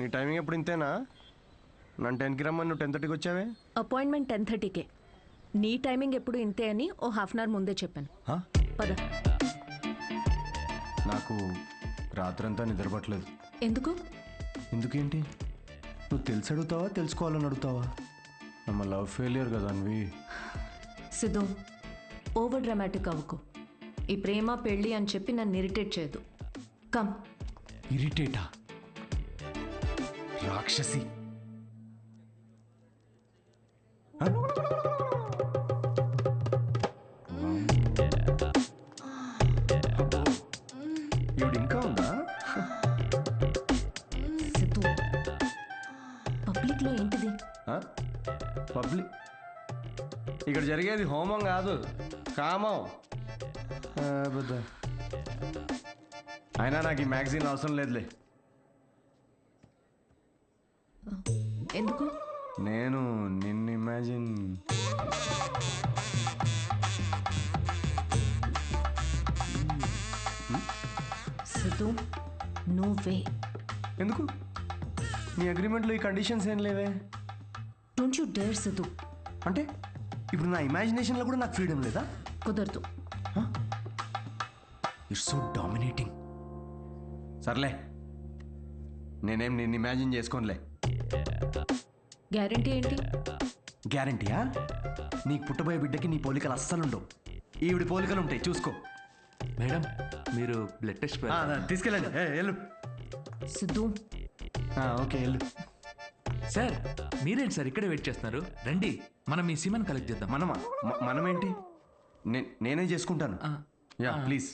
నీ టైమింగ్ ఎప్పుడు ఇంతేనా? నన్ను టెన్కి రమ్మని నువ్వు టెన్ థర్టీకి వచ్చావే? అపాయింట్మెంట్ టెన్ థర్టీకే నీ టైమింగ్ ఎప్పుడు ఇంతే అని ఓ హాఫ్ అన్ అవర్ ముందే చెప్పాను. హా? పద. నాకు రాత్రంతా నిద్రపట్టలేదు ఎందుకు? ఎందుకేంటి? నువ్వు తెలిసి అడుగుతావా తెలుసుకోవాలని అడుగుతావా? నమ్మ లవ్ ఫెయిలియర్ కదా అన్వి. సిద్ధు ఓవర్ డ్రామాటిక్ అవ్వకు. ఈ ప్రేమ పెళ్ళి అని చెప్పి నన్ను ఇరిటేట్ చేయదు. కమ్ ఇరిటేటా రాక్షసి. ఇంకా ఉందా? సిద్ధు ఏంటిది? పబ్లిక్ ఇక్కడ జరిగేది హోమం కాదు కామం. ఆ, అబద్ధ. అయినా నాకు ఈ మ్యాగజైన్ అవసరం లేదులే. నేను నిన్ను ఇమాజిన్ సిద్ధు నువ్వే. ఎందుకు? నీ అగ్రిమెంట్లో ఈ కండిషన్స్ ఏం లేవే? Don't you dare Siddhu. అంటే ఇప్పుడు నా ఇమాజినేషన్లో కూడా నాకు ఫ్రీడమ్ లేదా? కుదరదు. ఇట్స్ సో డామినేటింగ్ సర్లే. నేనేం నిన్ను ఇమాజిన్ చేసుకోనులే. గ్యారంటీ ఏంటి? గ్యారంటీయా? నీకు పుట్టబోయే బిడ్డకి నీ పోలికలు అస్సలు ఉండవు ఈవిడి పోలికలు ఉంటాయి చూసుకో. మేడం మీరు బ్లడ్ టెస్ట్ ఆ, తీసుకెళ్ళండి. ఏ, వెళ్ళు. సిద్ధు. ఆ, ఓకే వెళ్ళు. సార్ మీరేంటి సార్ ఇక్కడే వెయిట్ చేస్తున్నారు? రండి మనం మీ సిమన్ కలెక్ట్ చేద్దాం. మనమా? మ- మనమేంటి? నే- నేనే చేసుకుంటాను. ఆ, యా ప్లీజ్.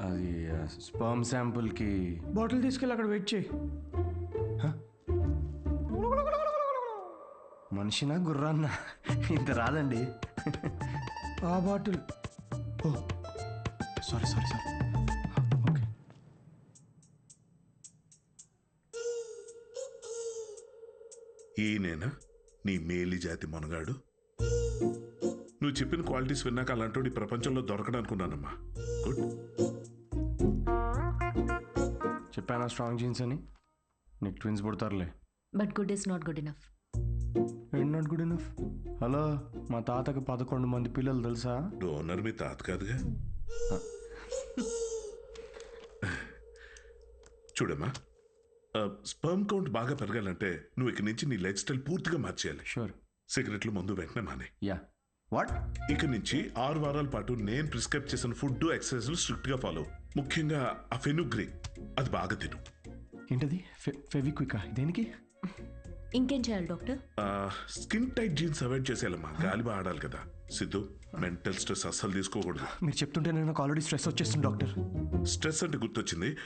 అది స్పర్మ్ శాంపుల్కి బాటిల్ తీసుకెళ్ళి అక్కడ వెయిట్ చేయి. మనిషినా గుర్రాన్న? ఇంత రాదండి. ఆ bottle. Oh. Sorry sorry sorry. Okay. ఈయనేనా నీ మేలి జాతి మనగాడు? నువ్వు చెప్పిన క్వాలిటీస్ విన్నాక అలాంటి ఈ ప్రపంచంలో దొరకడనుకున్నానమ్మా. గుడ్. చెప్పానా స్ట్రాంగ్ జీన్స్ అని? నీకు twins పుడతారులే. But good is not good enough. Not good enough. Hello మా తాతకి పదకొండు మంది పిల్లలు తెలుసా? డోనర్ మీ తాత కాదుగా? చూడమ్మా స్పర్మ్ కౌంట్ బాగా పెరగాలంటే నువ్వు ఇక నుంచి నీ లైఫ్ స్టైల్ పూర్తిగా మార్చేయాలి. షూర్. సిగరెట్లు ముందు వెంటనే మానే. యా. వాట్? ఇక నుంచి ఆరు వారాల పాటు నేను ప్రిస్క్రైబ్ చేసిన ఫుడ్ ఎక్సర్సైజ్లు స్ట్రిక్ట్గా ఫాలో. ముఖ్యంగా ఆ ఫెనుగ్రీ. అది బాగా తిను. ఏంటది? ఫెవిక్వికా? దేనికి? ఇంకేం చేయాలి doctor? Skin tight jeans avoid చేసేయాలమ్మా. గాలి బాగా ఆడాలి కదా. సిద్ధు మెంటల్ స్ట్రెస్ అస్సలు తీసుకోకూడదు. మీరు చెప్తుంటే నేను ఆల్రెడీ స్ట్రెస్ వచ్చేస్తుంది డాక్టర్. స్ట్రెస్ అంటే గుర్తొచ్చింది.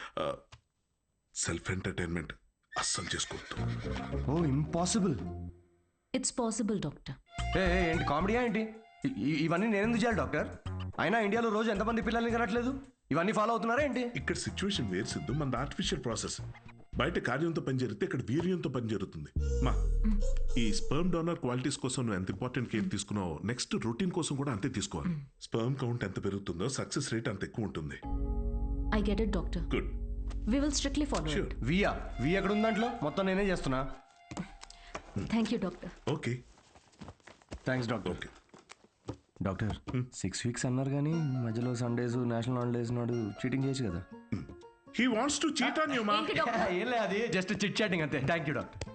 సెల్ఫ్ ఎంటర్టైన్మెంట్ అస్సలు చేసుకోవద్దు. Oh impossible. It's possible doctor. ఏ ఏంటి కామెడీయా ఏంటి? ఇవన్నీ నేను ఎందుకు చేయాలి డాక్టర్? అయినా ఇండియాలో రోజు ఎంతమంది పిల్లల్ని కనట్లేదు? ఇవన్నీ ఫాలో అవుతున్నారా ఏంటి? ఇక్కడ సిచ్యువేషన్ వేరు సిద్ధు. మన ఆర్టిఫిషియల్ ప్రాసెస్ బయట కార్యంతో పని జరిగితే ఇక్కడ వీర్యంతో పని జరుగుతుంది మా ఈ స్పర్మ్ డోనర్ క్వాలిటీస్ కోసం నువ్వు ఎంత ఇంపార్టెంట్ కేర్ తీసుకున్నావో నెక్స్ట్ రొటీన్ కోసం కూడా అంతే తీసుకోవాలి. స్పర్మ్ కౌంట్ ఎంత పెరుగుతుందో సక్సెస్ రేట్ అంత ఎక్కువ ఉంటుంది. I get it doctor good we will strictly follow sure via వి ఎక్కడ ఉంది దాంట్లో? మొత్తం నేనే చేస్తున్నా. Thank you doctor okay. Thanks doctor okay. Doctor six weeks అన్నారు కానీ మధ్యలో సండేస్ నేషనల్ హాలిడేస్ నాడు చీటింగ్ చేయొచ్చు కదా. He wants to cheat on you మా ఏం లేదు అది జస్ట్ చిట్ చాటింగ్ అంతే. Thank you doctor.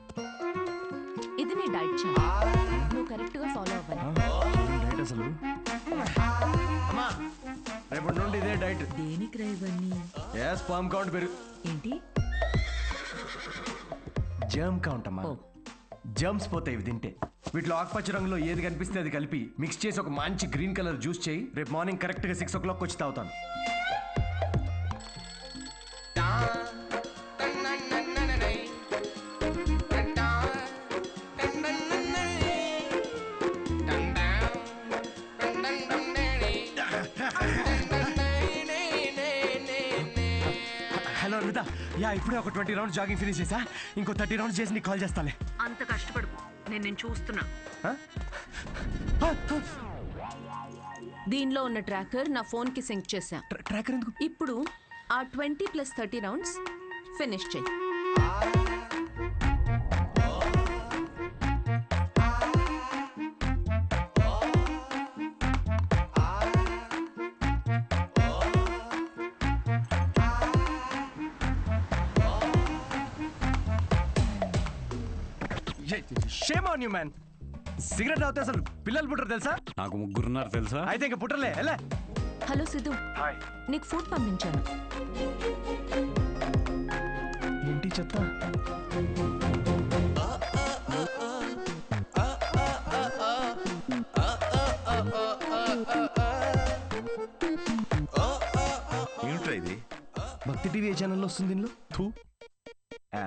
ఇది నీ డైట్ చార్ట్. నువ్వు కరెక్ట్గా ఫాలో అవ్వాలి. డైట్ అసలు? అమ్మా రేపటి నుండి ఇదే డైట్. దేనికి రా ఇవన్నీ? ఏ స్పామ్ కౌంట్ పెరుగు. ఏంటి? జర్మ్ కౌంట్ అమ్మా. ఓ. జర్మ్స్ పోతాయి ఇవి తింటే. వీటిలో ఆకుపచ్చ రంగులో ఏది కనిపిస్తే అది కలిపి మిక్స్ చేసి ఒక మంచి గ్రీన్ కలర్ జ్యూస్ చేయి. రేపు మార్నింగ్ కరెక్ట్గా సిక్స్ ఓ క్లాక్ వచ్చి తాగుతాను. హలో అనిత. యా ఇప్పుడే ఒక ట్వంటీ రౌండ్స్ జాగింగ్ ఫినిష్ చేసా. ఇంకో థర్టీ రౌండ్స్ చేసి నీకు కాల్ చేస్తాలే. అంత కష్టపడు నేను నేను చూస్తున్నా. దీనిలో ఉన్న ట్రాకర్ నా ఫోన్కి సింక్ చేశా. ట్రా- ట్రాకర్ ఎందుకు? ఇప్పుడు ఆ twenty plus thirty rounds finish చేయి. Shame on you man cigarette తాగితే అసలు పిల్లలు పుట్టరు తెలుసా? నాకు ముగ్గురున్నారు తెలుసా? అయితే ఇంక పుట్టలే ఎలా? హలో సిద్ధు. నీకు ఫుడ్ పంపించాను. ఏంటి చెత్త? ఏమిట్రా ఇది? భక్తి టీవీ ఏ ఛానల్లో వస్తుంది దీనిలో థూ. ఆ.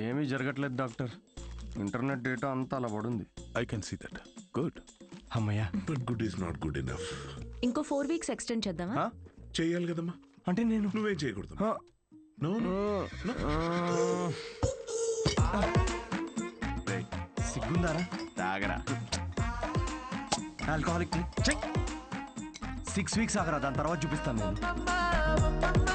ఏమీ జరగట్లేదు డాక్టర్. ఇంటర్నెట్ డేటా అంతా అలా పడుంది I can see that good అమ్మయ్యా. But good is not good enough ఇంకో ఫోర్ వీక్స్ ఎక్స్టెండ్ చేద్దామా? ఆ? చేయాలి కదమ్మా. అంటే నేను? నువ్వేం చేయకూడదు. ఆ. నో నో రేయ్, సిగ్గుందారా తాగరా. ఆల్కహాలిక్ చెక్ సిక్స్ వీక్స్ ఆగరా దాని తర్వాత చూపిస్తాను నేను.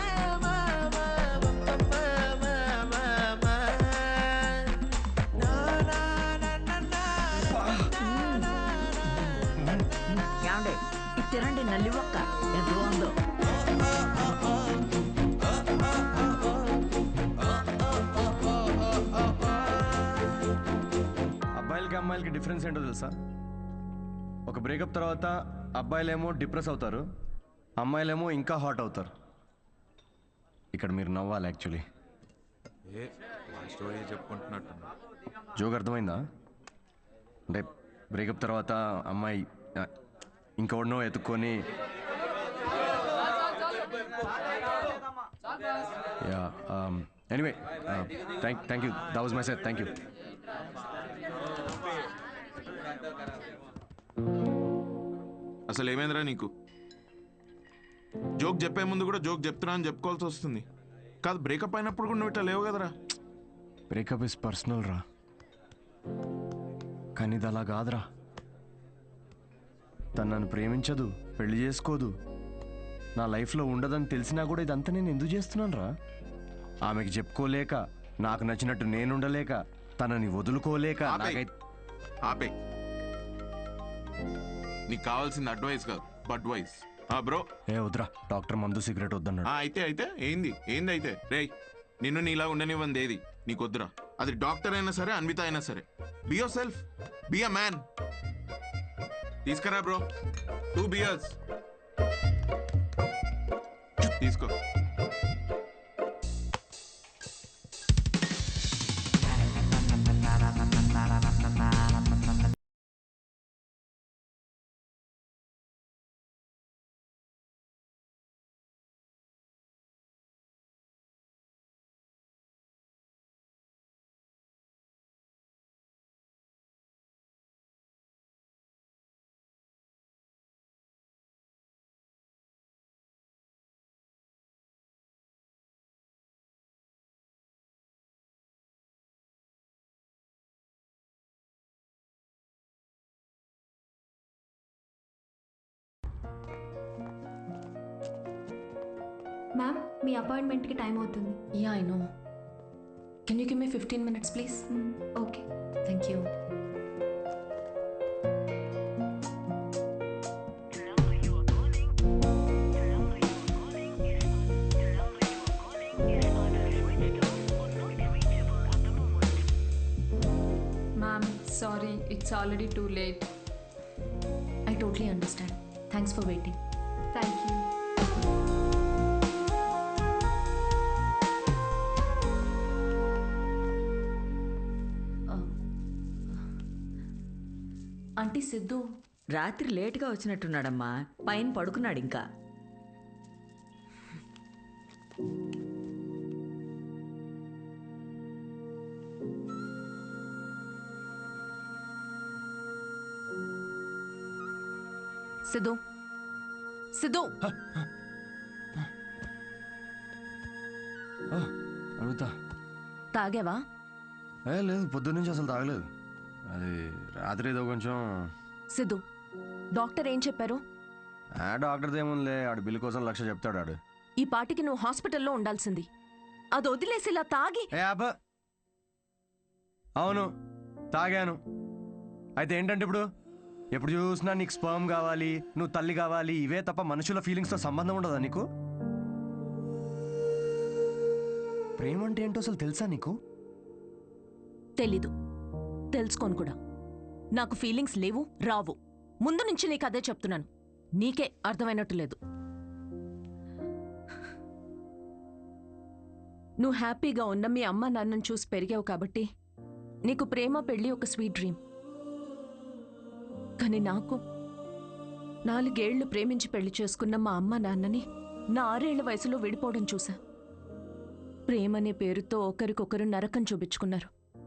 ఏమండి ఇది తినండి నల్లి ఒక్క. ఎంత బాగుందో అబ్బాయిలకి అమ్మాయిలకి డిఫరెన్స్ ఏంటో తెలుసా? ఒక బ్రేకప్ తర్వాత అబ్బాయిలేమో డిప్రెస్ అవుతారు అమ్మాయిలేమో ఇంకా హాట్ అవుతారు. ఇక్కడ మీరు నవ్వాలి యాక్చువల్లీ. స్టోరీ చెప్పుకుంటున్నట్టు జోక్ అర్థమైందా? అంటే బ్రేకప్ తర్వాత అమ్మాయి ఇంకెవడనో ఎత్తుక్కొని yeah anyway thank thank you that was my set thank you అసలు ఏమైందిరా నీకు? జోక్ చెప్పే ముందు కూడా జోక్ చెప్తున్నా అని చెప్పుకోవాల్సి వస్తుంది. కాదు బ్రేకప్ అయినప్పుడు కూడా నువ్వు ఇట్లా లేవు కదరా. బ్రేకప్ ఇస్ పర్సనల్ రా. కానీ ఇది అలా కాదురా. తను నన్ను ప్రేమించదు పెళ్ళి చేసుకోదు. నా లైఫ్లో ఉండదని తెలిసినా కూడా ఇదంతా నేను ఎందుకు చేస్తున్నాను రా ఆమెకి చెప్పుకోలేక నాకు నచ్చినట్టు నేను ఉండలేక తనని వదులుకోలేక ఆపేయ్. ఆపే. నీకు కావాల్సింది అడ్వైస్ కాదు అడ్వైస్ ఆ బ్రో. ఏ వద్దురా. డాక్టర్ మందు సిగరెట్ వద్దన్నాడు. ఆ అయితే అయితే ఏంది? ఏంది అయితే? రేయ్ నిన్ను నీలా ఉండనివ్వంది ఏది? నీకొద్దురా. అది డాక్టర్ అయినా సరే అన్విత అయినా సరే. Be yourself be a man తీసుకురా బ్రో టూ బియర్స్ తీసుకో. మ్యామ్ మీ అపాయింట్మెంట్కి టైం అవుతుంది. Yeah I know can you give me fifteen minutes please okay thank you ma'am sorry it's already too late I totally understand thanks for waiting thank you aunty Siddhu రాత్రి లేటుగా వచ్చినట్టున్నాడమ్మా. పైన పడుకున్నాడు ఇంకా సిద్ధు. సిద్ధు. అడుగుతా తాగావా? ఏ లేదు పొద్దున్న నుంచి అసలు తాగలేదు. అది రాత్రి ఏదో కొంచెం సిద్ధు డాక్టర్ ఏం చెప్పారు? ఆ డాక్టర్ది ఏముందిలే ఆడు బిల్లు కోసం లక్ష చెప్తాడు ఆడు. ఈ పాటికి నువ్వు హాస్పిటల్లో ఉండాల్సింది. అది వదిలేసి ఇలా తాగి ఏ అబ్బ! అవును తాగాను. అయితే ఏంటంటే ఇప్పుడు? ఎప్పుడు చూసినా నీకు స్పర్మ్ కావాలి నువ్వు తల్లి కావాలి ఇవే తప్ప మనుషుల ఫీలింగ్స్తో సంబంధం ఉండదా నీకు? ప్రేమ అంటే ఏంటో అసలు తెలుసా నీకు? తెలీదు. తెలుసుకోను కూడా. నాకు ఫీలింగ్స్ లేవు రావు. ముందు నుంచి నీకు అదే చెప్తున్నాను. నీకే అర్థమైనట్టు లేదు. నువ్వు హ్యాపీగా ఉన్న మీ అమ్మ నాన్నను చూసి పెరిగావు కాబట్టి నీకు ప్రేమ పెళ్ళి ఒక స్వీట్ డ్రీమ్ కానీ నాకు నాలుగేళ్ళు ప్రేమించి పెళ్ళి చేసుకున్న మా అమ్మ నాన్నని నా ఆరేళ్ళ వయసులో విడిపోవడం చూశా. ప్రేమనే పేరుతో ఒకరికొకరు నరకం చూపించుకున్నారు.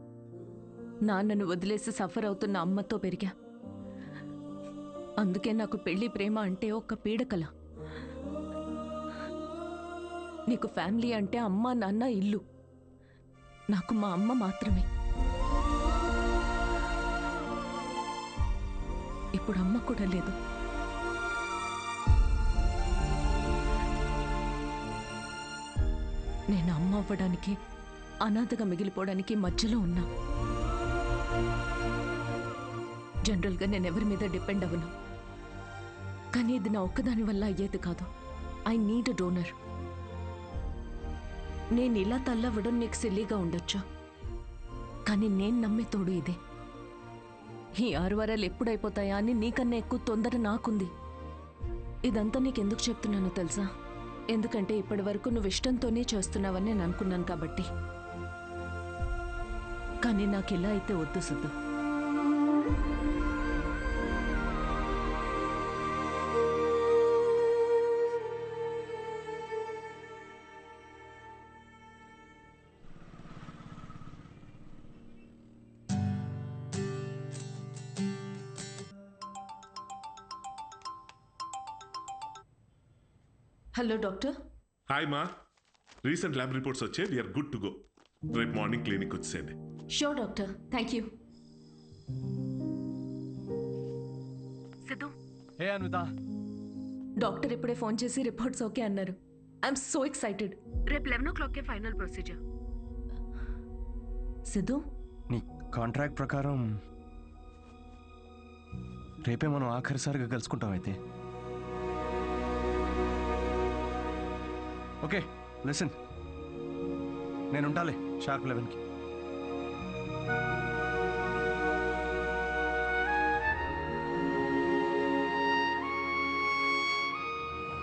నాన్నను వదిలేసి సఫర్ అవుతున్న అమ్మతో పెరిగా. అందుకే నాకు పెళ్ళి ప్రేమ అంటే ఒక పీడకల. నీకు ఫ్యామిలీ అంటే అమ్మ నాన్న ఇల్లు. నాకు మా అమ్మ మాత్రమే. ఇప్పుడు అమ్మ కూడా లేదు నేను అమ్మ అవ్వడానికి అనాథగా మిగిలిపోవడానికి మధ్యలో ఉన్నా. జనరల్గా నేను ఎవరి మీద డిపెండ్ అవ్వను. కానీ ఇది నా ఒక్కదాని వల్ల అయ్యేది కాదు. I need donor. నేను ఇలా తల్లవ్వడం నీకు సిల్లీగా ఉండొచ్చు. కానీ నేను నమ్మే తోడు ఇదే. ఈ ఆరు వారాలు ఎప్పుడైపోతాయా అని నీకన్నా ఎక్కువ తొందర నాకుంది. ఇదంతా నీకెందుకు చెప్తున్నానో తెలుసా? ఎందుకంటే ఇప్పటి వరకు నువ్వు ఇష్టంతోనే చేస్తున్నావని నేను అనుకున్నాను కాబట్టి. కానీ నాకు ఇలా అయితే వద్దు సిద్ధు. హలో డాక్టర్ హాయ్ మా రీసెంట్ ల్యాబ్ రిపోర్ట్స్ వచ్చే వీఆర్ గుడ్ టు గో రేపు మార్నింగ్ క్లినిక్ వచ్చేయండి. Sure doctor thank you Siddhu. A Anvitha. Doctor ఇప్పుడే ఫోన్ చేసి రిపోర్ట్స్ ఓకే అన్నారు. ఐఎమ్ సో ఎక్సైటెడ్ రేపు లెవెన్ ఓ క్లాక్కే ఫైనల్ ప్రొసీజర్ సిద్ధు? నీ కాంట్రాక్ట్ ప్రకారం రేపే మనం ఆఖరిసారిగా కలుసుకుంటాం అయితే. ఓకే లిసన్ నేను ఉండాలి షార్ప్ లెవెన్కి.